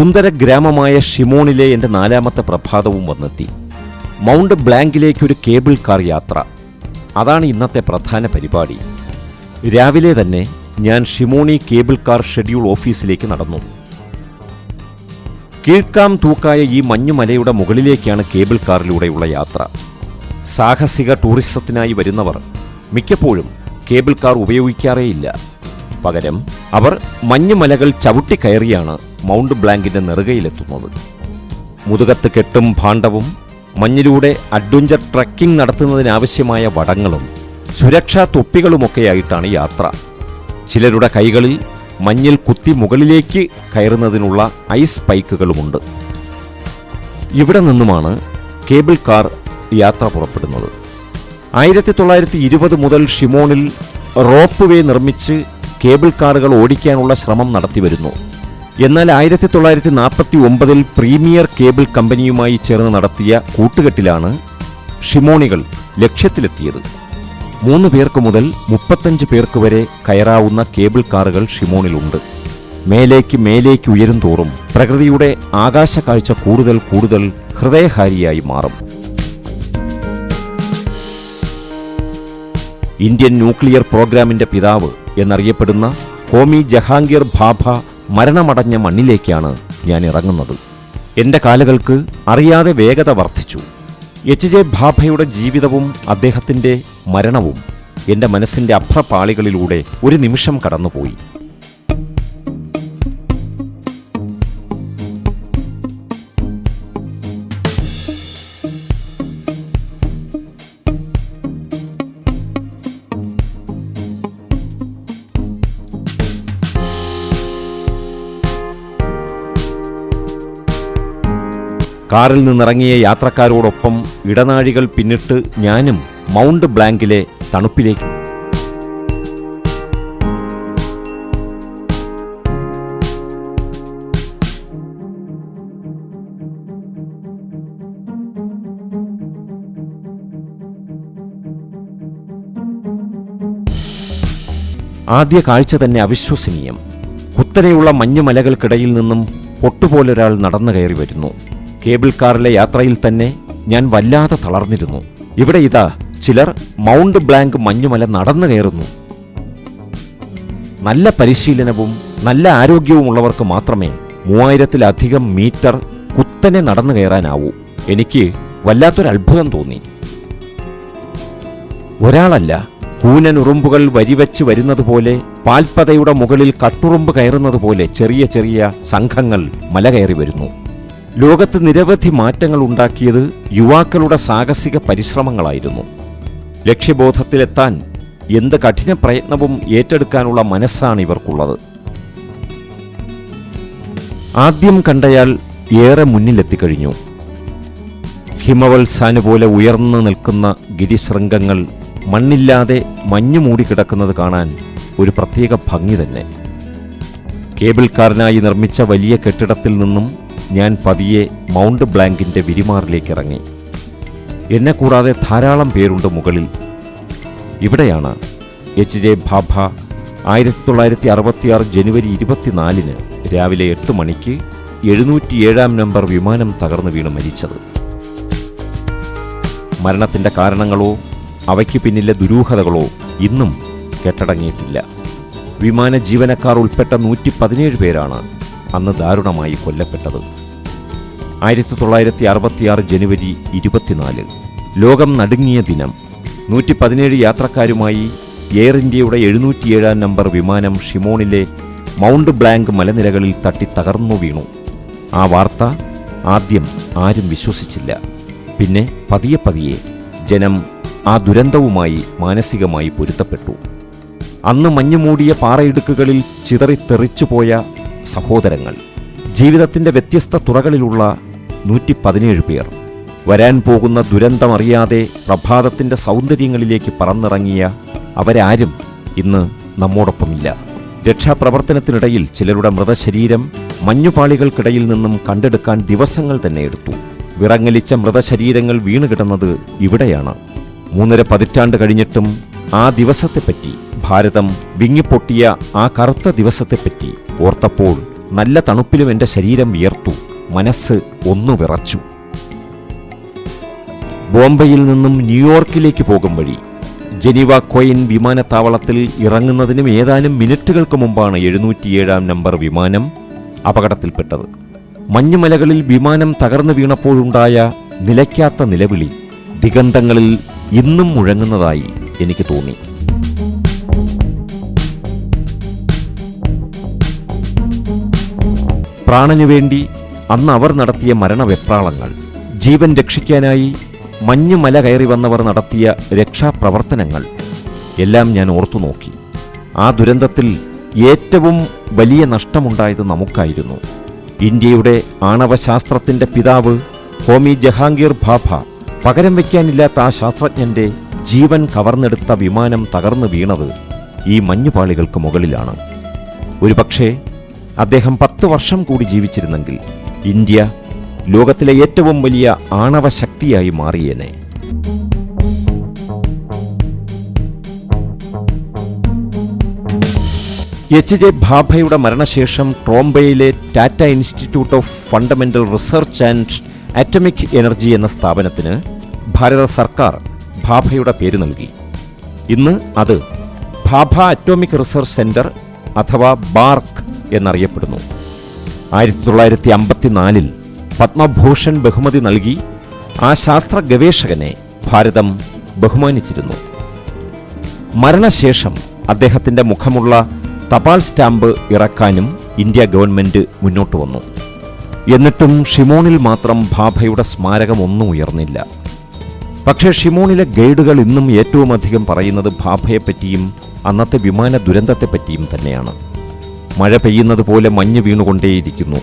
സുന്ദര ഗ്രാമമായ ഷിമോണിലെ എന്റെ നാലാമത്തെ പ്രഭാതവും വന്നെത്തി. മൗണ്ട് ബ്ലാങ്കിലേക്കൊരു കേബിൾ കാർ യാത്ര. അതാണ് ഇന്നത്തെ പ്രധാന പരിപാടി. രാവിലെ തന്നെ ഞാൻ ഷിമോണി കേബിൾ കാർ ഷെഡ്യൂൾ ഓഫീസിലേക്ക് നടന്നു. കീഴ്ക്കാം തൂക്കായ ഈ മഞ്ഞുമലയുടെ മുകളിലേക്കാണ് കേബിൾ കാറിലൂടെയുള്ള യാത്ര. സാഹസിക ടൂറിസത്തിനായി വരുന്നവർ മിക്കപ്പോഴും കേബിൾ കാർ ഉപയോഗിക്കാറേയില്ല. പകരം അവർ മഞ്ഞുമലകൾ ചവിട്ടിക്കയറിയാണ് മൗണ്ട് ബ്ലാങ്കിന്റെ നെറുകയിലെത്തുന്നത്. മുതുകത്ത് കെട്ടും ഭാണ്ഡവും മഞ്ഞിലൂടെ അഡ്വഞ്ചർ ട്രക്കിംഗ് നടത്തുന്നതിനാവശ്യമായ വടങ്ങളും സുരക്ഷാ തൊപ്പികളുമൊക്കെയായിട്ടാണ് യാത്ര. ചിലരുടെ കൈകളിൽ മഞ്ഞിൽ കുത്തി മുകളിലേക്ക് കയറുന്നതിനുള്ള ഐസ് പൈക്കുകളുമുണ്ട്. ഇവിടെ നിന്നുമാണ് കേബിൾ കാർ യാത്ര പുറപ്പെടുന്നത്. ആയിരത്തി തൊള്ളായിരത്തി ഇരുപത് മുതൽ ഷിമോണിൽ റോപ്പ് വേ നിർമ്മിച്ച് കേബിൾ കാറുകൾ ഓടിക്കാനുള്ള ശ്രമം നടത്തിവരുന്നു. എന്നാൽ ആയിരത്തി തൊള്ളായിരത്തി നാൽപ്പത്തി ഒമ്പതിൽ പ്രീമിയർ കേബിൾ കമ്പനിയുമായി ചേർന്ന് നടത്തിയ കൂട്ടുകെട്ടിലാണ് ഷിമോണികൾ ലക്ഷ്യത്തിലെത്തിയത്. മൂന്ന് പേർക്ക് മുതൽ മുപ്പത്തഞ്ച് പേർക്ക് വരെ കയറാവുന്ന കേബിൾ കാറുകൾ ഷിമോണിലുണ്ട്. മേലേക്ക് മേലേക്ക് ഉയരും തോറും പ്രകൃതിയുടെ ആകാശ കാഴ്ച കൂടുതൽ കൂടുതൽ ഹൃദയഹാരിയായി മാറും. ഇന്ത്യൻ ന്യൂക്ലിയർ പ്രോഗ്രാമിന്റെ പിതാവ് എന്നറിയപ്പെടുന്ന ഹോമി ജഹാംഗീർ ഭാഭ മരണമടഞ്ഞ മണ്ണിലേക്കാണ് ഞാൻ ഇറങ്ങുന്നത്. എന്റെ കാലുകൾക്ക് അറിയാതെ വേഗത വർദ്ധിച്ചു. എച്ച് ജെ ഭാഭയുടെ ജീവിതവും അദ്ദേഹത്തിന്റെ മരണവും എന്റെ മനസ്സിന്റെ അഭ്രപാളികളിലൂടെ ഒരു നിമിഷം കടന്നുപോയി. കാറിൽ നിന്നിറങ്ങിയ യാത്രക്കാരോടൊപ്പം ഇടനാഴികൾ പിന്നിട്ട് ഞാനും മൗണ്ട് ബ്ലാങ്കിലെ തണുപ്പിലേക്ക്. ആദ്യ കാഴ്ച തന്നെ അവിശ്വസനീയം. കുത്തനെയുള്ള മഞ്ഞുമലകൾക്കിടയിൽ നിന്നും പൊട്ടുപോലൊരാൾ നടന്നു കയറി വരുന്നു. കേബിൾ കാറിലെ യാത്രയിൽ തന്നെ ഞാൻ വല്ലാതെ തളർന്നിരുന്നു. ഇവിടെ ഇതാ ചിലർ മൗണ്ട് ബ്ലാങ്ക് മഞ്ഞുമല നടന്നു കയറുന്നു. നല്ല പരിശീലനവും നല്ല ആരോഗ്യവുമുള്ളവർക്ക് മാത്രമേ മൂവായിരത്തിലധികം മീറ്റർ കുത്തനെ നടന്നു കയറാനാവൂ. എനിക്ക് വല്ലാത്തൊരു അത്ഭുതം തോന്നി. ഒരാളല്ല കൂനനുറുമ്പുകൾ വരിവെച്ച് വരുന്നതുപോലെ പാൽപ്പതയുടെ മുകളിൽ കട്ടുറുമ്പ് കയറുന്നത് പോലെ ചെറിയ ചെറിയ സംഘങ്ങൾ മല കയറി വരുന്നു. ലോകത്ത് നിരവധി മാറ്റങ്ങൾ ഉണ്ടാക്കിയത് യുവാക്കളുടെ സാഹസിക പരിശ്രമങ്ങളായിരുന്നു. ലക്ഷ്യബോധത്തിലെത്താൻ എന്ത് കഠിന പ്രയത്നവും ഏറ്റെടുക്കാനുള്ള മനസ്സാണ് ഇവർക്കുള്ളത്. ആദ്യം കണ്ടയാൾ ഏറെ മുന്നിലെത്തിക്കഴിഞ്ഞു. ഹിമവത്സാന് പോലെ ഉയർന്നു നിൽക്കുന്ന ഗിരിശൃംഗങ്ങൾ മണ്ണില്ലാതെ മഞ്ഞു മൂടിക്കിടക്കുന്നത് കാണാൻ ഒരു പ്രത്യേക ഭംഗി തന്നെ. കേബിൾ കാറിനായി നിർമ്മിച്ച വലിയ കെട്ടിടത്തിൽ നിന്നും ഞാൻ പതിയെ മൗണ്ട് ബ്ലാങ്കിന്റെ വിരിമാറിലേക്ക് ഇറങ്ങി എന്നെ കൂടാതെ ധാരാളം പേരുണ്ട് മുകളിൽ. ഇവിടെയാണ് എച്ച് ജെ ഭാഭ ആയിരത്തി തൊള്ളായിരത്തി അറുപത്തിയാറ് ജനുവരി ഇരുപത്തിനാലിന് രാവിലെ എട്ട് മണിക്ക് എഴുന്നൂറ്റിയേഴാം നമ്പർ വിമാനം തകർന്നു വീണ് മരിച്ചത്. മരണത്തിന്റെ കാരണങ്ങളോ അവയ്ക്ക് പിന്നിലെ ദുരൂഹതകളോ ഇന്നും കെട്ടടങ്ങിയിട്ടില്ല. വിമാന ജീവനക്കാർ ഉൾപ്പെട്ട നൂറ്റി പതിനേഴ് പേരാണ് അന്ന് ദാരുണമായി കൊല്ലപ്പെട്ടത്. ആയിരത്തി തൊള്ളായിരത്തി അറുപത്തിയാറ് ജനുവരി ഇരുപത്തിനാല് ലോകം നടുങ്ങിയ ദിനം. നൂറ്റി പതിനേഴ് യാത്രക്കാരുമായി എയർ ഇന്ത്യയുടെ എഴുന്നൂറ്റിയേഴാം നമ്പർ വിമാനം ഷിമോണിലെ മൗണ്ട് ബ്ലാങ്ക് മലനിരകളിൽ തട്ടി തകർന്നു വീണു. ആ വാർത്ത ആദ്യം ആരും വിശ്വസിച്ചില്ല. പിന്നെ പതിയെ പതിയെ ജനം ആ ദുരന്തവുമായി മാനസികമായി പൊരുത്തപ്പെട്ടു. അന്ന് മഞ്ഞുമൂടിയ പാറയിടുക്കുകളിൽ ചിതറിത്തെറിച്ചുപോയ സഹോദരങ്ങൾ. ജീവിതത്തിന്റെ വ്യത്യസ്ത തുറകളിലുള്ള നൂറ്റി പതിനേഴ് പേർ. വരാൻ പോകുന്ന ദുരന്തമറിയാതെ പ്രഭാതത്തിന്റെ സൗന്ദര്യങ്ങളിലേക്ക് പറന്നിറങ്ങിയ അവരാരും ഇന്ന് നമ്മോടൊപ്പമില്ല. രക്ഷാപ്രവർത്തനത്തിനിടയിൽ ചിലരുടെ മൃതശരീരം മഞ്ഞുപാളികൾക്കിടയിൽ നിന്നും കണ്ടെടുക്കാൻ ദിവസങ്ങൾ തന്നെ എടുത്തു. വിറങ്ങലിച്ച മൃതശരീരങ്ങൾ വീണുകിടന്നത് ഇവിടെയാണ്. മൂന്നര പതിറ്റാണ്ട് കഴിഞ്ഞിട്ടും ആ ദിവസത്തെപ്പറ്റി ഭാരതം വിങ്ങിപ്പൊട്ടിയ ആ കറുത്ത ദിവസത്തെപ്പറ്റി ഓർത്തപ്പോൾ നല്ല തണുപ്പിലും എന്റെ ശരീരം വിയർത്തു മനസ്സ് ഒന്നു വിറച്ചു. ബോംബെയിൽ നിന്നും ന്യൂയോർക്കിലേക്ക് പോകും വഴി ജനീവ കൊയിൻ വിമാനത്താവളത്തിൽ ഇറങ്ങുന്നതിനും ഏതാനും മിനിറ്റുകൾക്ക് മുമ്പാണ് എഴുന്നൂറ്റിയേഴാം നമ്പർ വിമാനം അപകടത്തിൽപ്പെട്ടത്. മഞ്ഞുമലകളിൽ വിമാനം തകർന്നു വീണപ്പോഴുണ്ടായ നിലയ്ക്കാത്ത നിലവിളി ദിഗന്ധങ്ങളിൽ ഇന്നും മുഴങ്ങുന്നതായി എനിക്ക് തോന്നി. പ്രാണനു വേണ്ടി അന്ന് അവർ നടത്തിയ മരണവെപ്രാളങ്ങൾ. ജീവൻ രക്ഷിക്കാനായി മഞ്ഞുമല കയറി വന്നവർ നടത്തിയ രക്ഷാപ്രവർത്തനങ്ങൾ. എല്ലാം ഞാൻ ഓർത്തു നോക്കി. ആ ദുരന്തത്തിൽ ഏറ്റവും വലിയ നഷ്ടമുണ്ടായത് നമുക്കായിരുന്നു. ഇന്ത്യയുടെ ആണവശാസ്ത്രത്തിന്റെ പിതാവ് ഹോമി ജഹാംഗീർ ഭാഭ പകരം വയ്ക്കാനില്ലാത്ത ആ ശാസ്ത്രജ്ഞന്റെ ജീവൻ കവർന്നെടുത്ത വിമാനം തകർന്നു വീണത് ഈ മഞ്ഞുപാളികൾക്ക് മുകളിലാണ്. ഒരുപക്ഷേ അദ്ദേഹം പത്ത് വർഷം കൂടി ജീവിച്ചിരുന്നെങ്കിൽ ഇന്ത്യ ലോകത്തിലെ ഏറ്റവും വലിയ ആണവ ശക്തിയായി മാറിയേനെ. എച്ച് ജെ ഭാഭയുടെ മരണശേഷം ട്രോംബയിലെ Tata Institute of Fundamental Research and Atomic Energy എന്ന സ്ഥാപനത്തിന് ഭാരത സർക്കാർ ഭാഭയുടെ പേര് നൽകി. ഇന്ന് അത് ഭാഭ അറ്റോമിക് റിസർച്ച് സെന്റർ അഥവാ ബാർക്ക് എന്നറിയപ്പെടുന്നു. ആയിരത്തി തൊള്ളായിരത്തി അമ്പത്തിനാലിൽ പത്മഭൂഷൺ ബഹുമതി നൽകി ആ ശാസ്ത്ര ഗവേഷകനെ ഭാരതം ബഹുമാനിച്ചിരുന്നു. മരണശേഷം അദ്ദേഹത്തിന്റെ മുഖമുള്ള തപാൽ സ്റ്റാമ്പ് ഇറക്കാനും ഇന്ത്യ ഗവൺമെന്റ് മുന്നോട്ട് വന്നു. എന്നിട്ടും ഷിമോണിൽ മാത്രം ഭാഭയുടെ സ്മാരകമൊന്നും ഉയർന്നില്ല. പക്ഷേ ഷിമോണിലെ ഗൈഡുകൾ ഇന്നും ഏറ്റവുമധികം പറയുന്നത് ഭാഭയെപ്പറ്റിയും അന്നത്തെ വിമാന ദുരന്തത്തെപ്പറ്റിയും തന്നെയാണ്. മഴ പെയ്യുന്നത് പോലെ മഞ്ഞ് വീണുകൊണ്ടേയിരിക്കുന്നു.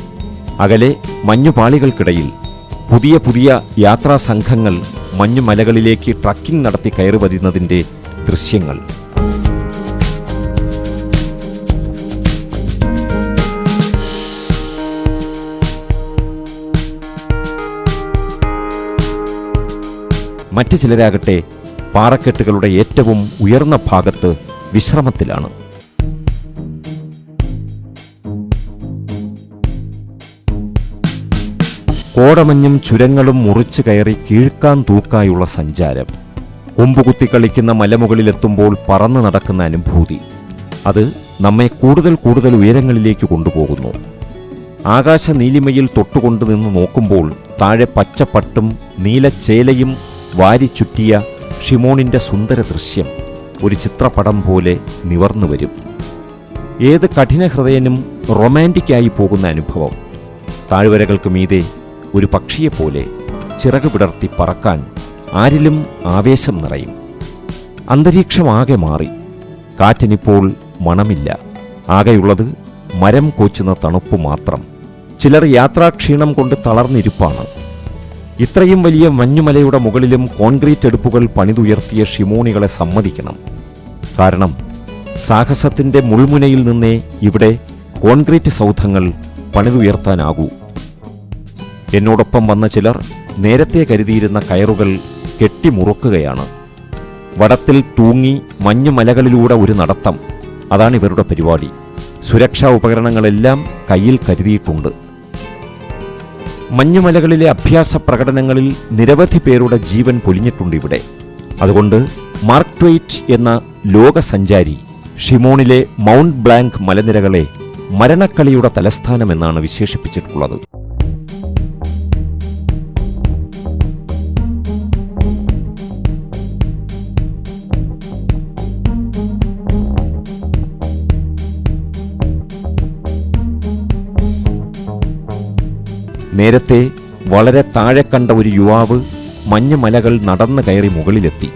അകലെ മഞ്ഞുപാളികൾക്കിടയിൽ പുതിയ പുതിയ യാത്രാ സംഘങ്ങൾ മഞ്ഞുമലകളിലേക്ക് ട്രക്കിംഗ് നടത്തി കയറി വരുന്നതിന്റെ ദൃശ്യങ്ങൾ. മറ്റു ചിലരാകട്ടെ പാറക്കെട്ടുകളുടെ ഏറ്റവും ഉയർന്ന ഭാഗത്ത് വിശ്രമത്തിലാണ്. കോടമഞ്ഞും ചുരങ്ങളും മുറിച്ചു കയറി കീഴ്ക്കാൻ തൂക്കായുള്ള സഞ്ചാരം. കൊമ്പുകുത്തി കളിക്കുന്ന മലമുകളിലെത്തുമ്പോൾ പറന്നു നടക്കുന്ന അനുഭൂതി. അത് നമ്മെ കൂടുതൽ കൂടുതൽ ഉയരങ്ങളിലേക്ക് കൊണ്ടുപോകുന്നു. ആകാശ നീലിമയിൽ തൊട്ടുകൊണ്ട് നിന്ന് നോക്കുമ്പോൾ താഴെ പച്ചപ്പട്ടും നീലച്ചേലയും വാരിച്ചുറ്റിയ ഷിമോണിന്റെ സുന്ദര ദൃശ്യം ഒരു ചിത്രപടം പോലെ നിവർന്നു വരും. ഏത് കഠിനഹൃദയനും റൊമാന്റിക്കായി പോകുന്ന അനുഭവം. താഴ്വരകൾക്ക് മീതെ ഒരു പക്ഷിയെപ്പോലെ ചിറക് വിടർത്തി പറക്കാൻ ആരിലും ആവേശം നിറയും. അന്തരീക്ഷമാകെ മാറി. കാറ്റിനിപ്പോൾ മണമില്ല. ആകെയുള്ളത് മരം കോച്ചുന്ന തണുപ്പ് മാത്രം. ചിലർ യാത്രാക്ഷീണം കൊണ്ട് തളർന്നിരിപ്പാണ്. ഇത്രയും വലിയ മഞ്ഞുമലയുടെ മുകളിലും കോൺക്രീറ്റ് അടുപ്പുകൾ പണിതുയർത്തിയ ഷിമോണികളെ സമ്മതിക്കണം. കാരണം സാഹസത്തിന്റെ മുൾമുനയിൽ നിന്നേ ഇവിടെ കോൺക്രീറ്റ് സൗധങ്ങൾ പണിതുയർത്താനാകൂ. എന്നോടൊപ്പം വന്ന ചിലർ നേരത്തെ കരുതിയിരുന്ന കയറുകൾ കെട്ടിമുറുക്കുകയാണ് വടത്തിൽ തൂങ്ങി മഞ്ഞുമലകളിലൂടെ ഒരു നടത്തം. അതാണ് ഇവരുടെ പരിപാടി. സുരക്ഷാ ഉപകരണങ്ങളെല്ലാം കയ്യിൽ കരുതിയിട്ടുണ്ട്. മഞ്ഞുമലകളിലെ അഭ്യാസ പ്രകടനങ്ങളിൽ നിരവധി പേരുടെ ജീവൻ പൊലിഞ്ഞിട്ടുണ്ട് ഇവിടെ. അതുകൊണ്ട് മാർക്ക് ട്വൈറ്റ് എന്ന ലോകസഞ്ചാരി ഷിമോണിലെ മൗണ്ട് ബ്ലാങ്ക് മലനിരകളെ മരണക്കളിയുടെ തലസ്ഥാനമെന്നാണ് വിശേഷിപ്പിച്ചിട്ടുള്ളത്. നേരത്തെ വളരെ താഴെ കണ്ട ഒരു യുവാവ് മഞ്ഞുമലകൾ നടന്നു കയറി മുകളിലെത്തി.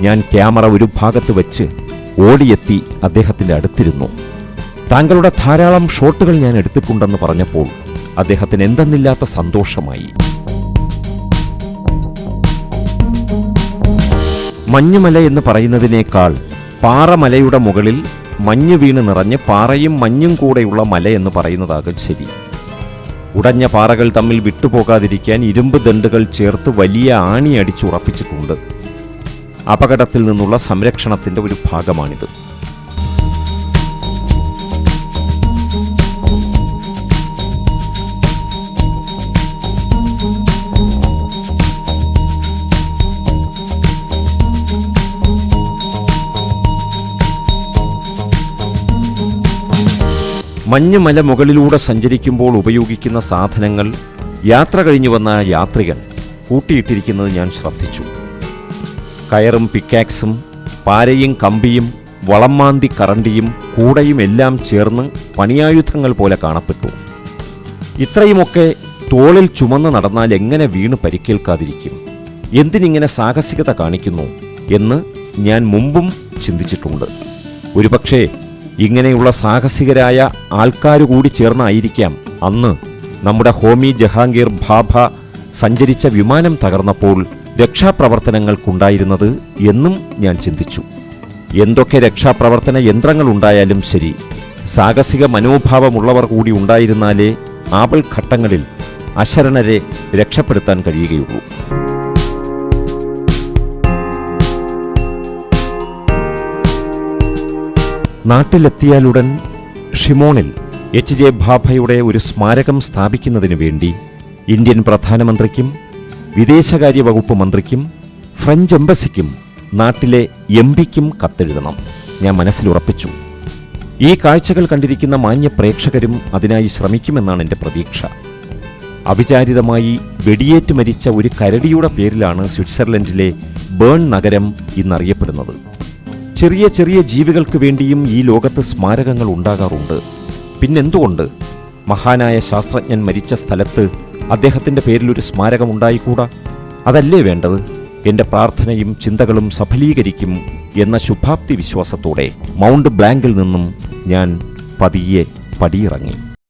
ഞാൻ ക്യാമറ ഒരു ഭാഗത്ത് വെച്ച് ഓടിയെത്തി അദ്ദേഹത്തിന്റെ അടുത്തിരുന്നു. താങ്കളുടെ ധാരാളം ഷോട്ടുകൾ ഞാൻ എടുത്തിട്ടുണ്ടെന്ന് പറഞ്ഞപ്പോൾ അദ്ദേഹത്തിന് എന്തെന്നില്ലാത്ത സന്തോഷമായി. മഞ്ഞുമല എന്ന് പറയുന്നതിനേക്കാൾ പാറമലയുടെ മുകളിൽ മഞ്ഞ് വീണ് നിറഞ്ഞ് പാറയും മഞ്ഞും കൂടെയുള്ള മല എന്ന് പറയുന്നതാകും ശരി. ഉടഞ്ഞ പാറകൾ തമ്മിൽ വിട്ടുപോകാതിരിക്കാൻ ഇരുമ്പ് ദണ്ടുകൾ ചേർത്ത് വലിയ ആണി അടിച്ചുറപ്പിച്ചിട്ടുണ്ട്. അപകടത്തിൽ നിന്നുള്ള സംരക്ഷണത്തിന്റെ ഒരു ഭാഗമാണിത്. മഞ്ഞുമല മുകളിലൂടെ സഞ്ചരിക്കുമ്പോൾ ഉപയോഗിക്കുന്ന സാധനങ്ങൾ യാത്ര കഴിഞ്ഞു വന്ന യാത്രികൻ കൂട്ടിയിട്ടിരിക്കുന്നത് ഞാൻ ശ്രദ്ധിച്ചു. കയറും പിക്കാക്സും പാരയും കമ്പിയും വളംമാന്തി കറണ്ടിയും കൂടയും എല്ലാം ചേർന്ന് പണിയായുധങ്ങൾ പോലെ കാണപ്പെട്ടു. ഇത്രയുമൊക്കെ തോളിൽ ചുമന്ന് നടന്നാൽ എങ്ങനെ വീണ് പരിക്കേൽക്കാതിരിക്കും? എന്തിനിങ്ങനെ സാഹസികത കാണിക്കുന്നു എന്ന് ഞാൻ മുമ്പും ചിന്തിച്ചിട്ടുണ്ട്. ഒരുപക്ഷേ ഇങ്ങനെയുള്ള സാഹസികരായ ആൾക്കാർ കൂടി ചേർന്നായിരിക്കാം അന്ന് നമ്മുടെ ഹോമി ജഹാംഗീർ ഭാഭ സഞ്ചരിച്ച വിമാനം തകർന്നപ്പോൾ രക്ഷാപ്രവർത്തനങ്ങൾക്കുണ്ടായിരുന്നത് എന്നും ഞാൻ ചിന്തിച്ചു. എന്തൊക്കെ രക്ഷാപ്രവർത്തന യന്ത്രങ്ങൾ ഉണ്ടായാലും ശരി സാഹസിക മനോഭാവമുള്ളവർ കൂടി ഉണ്ടായിരുന്നാലേ ആപൽ ഘട്ടങ്ങളിൽ അശരണരെ രക്ഷപ്പെടുത്താൻ കഴിയുകയുള്ളൂ. നാട്ടിലെത്തിയാലുടൻ ഷിമോണിൽ എച്ച് ജെ ഭാഭയുടെ ഒരു സ്മാരകം സ്ഥാപിക്കുന്നതിനു വേണ്ടി ഇന്ത്യൻ പ്രധാനമന്ത്രിക്കും വിദേശകാര്യ വകുപ്പ് മന്ത്രിക്കും ഫ്രഞ്ച് എംബസിക്കും നാട്ടിലെ എം പിക്കും കത്തെഴുതണം. ഞാൻ മനസ്സിലുറപ്പിച്ചു ഈ കാഴ്ചകൾ കണ്ടിരിക്കുന്ന മാന്യ പ്രേക്ഷകരും അതിനായി ശ്രമിക്കുമെന്നാണ് എന്റെ പ്രതീക്ഷ. അവിചാരിതമായി വെടിയേറ്റ് മരിച്ച ഒരു കരടിയുടെ പേരിലാണ് സ്വിറ്റ്സർലൻഡിലെ ബേൺ നഗരം ഇന്നറിയപ്പെടുന്നത്. ചെറിയ ചെറിയ ജീവികൾക്ക് വേണ്ടിയും ഈ ലോകത്ത് സ്മാരകങ്ങൾ ഉണ്ടാകാറുണ്ട്. പിന്നെന്തുകൊണ്ട് മഹാനായ ശാസ്ത്രജ്ഞൻ മരിച്ച സ്ഥലത്ത് അദ്ദേഹത്തിന്റെ പേരിൽ ഒരു സ്മാരകം ഉണ്ടായിക്കൂടാ? അതല്ലേ വേണ്ടത്? എന്റെ പ്രാർത്ഥനയും ചിന്തകളും സഫലീകരിക്കും എന്ന ശുഭാപ്തി വിശ്വാസത്തോടെ മൗണ്ട് ബ്ലാങ്കിൽ നിന്നും ഞാൻ പതിയെ പടിയിറങ്ങി.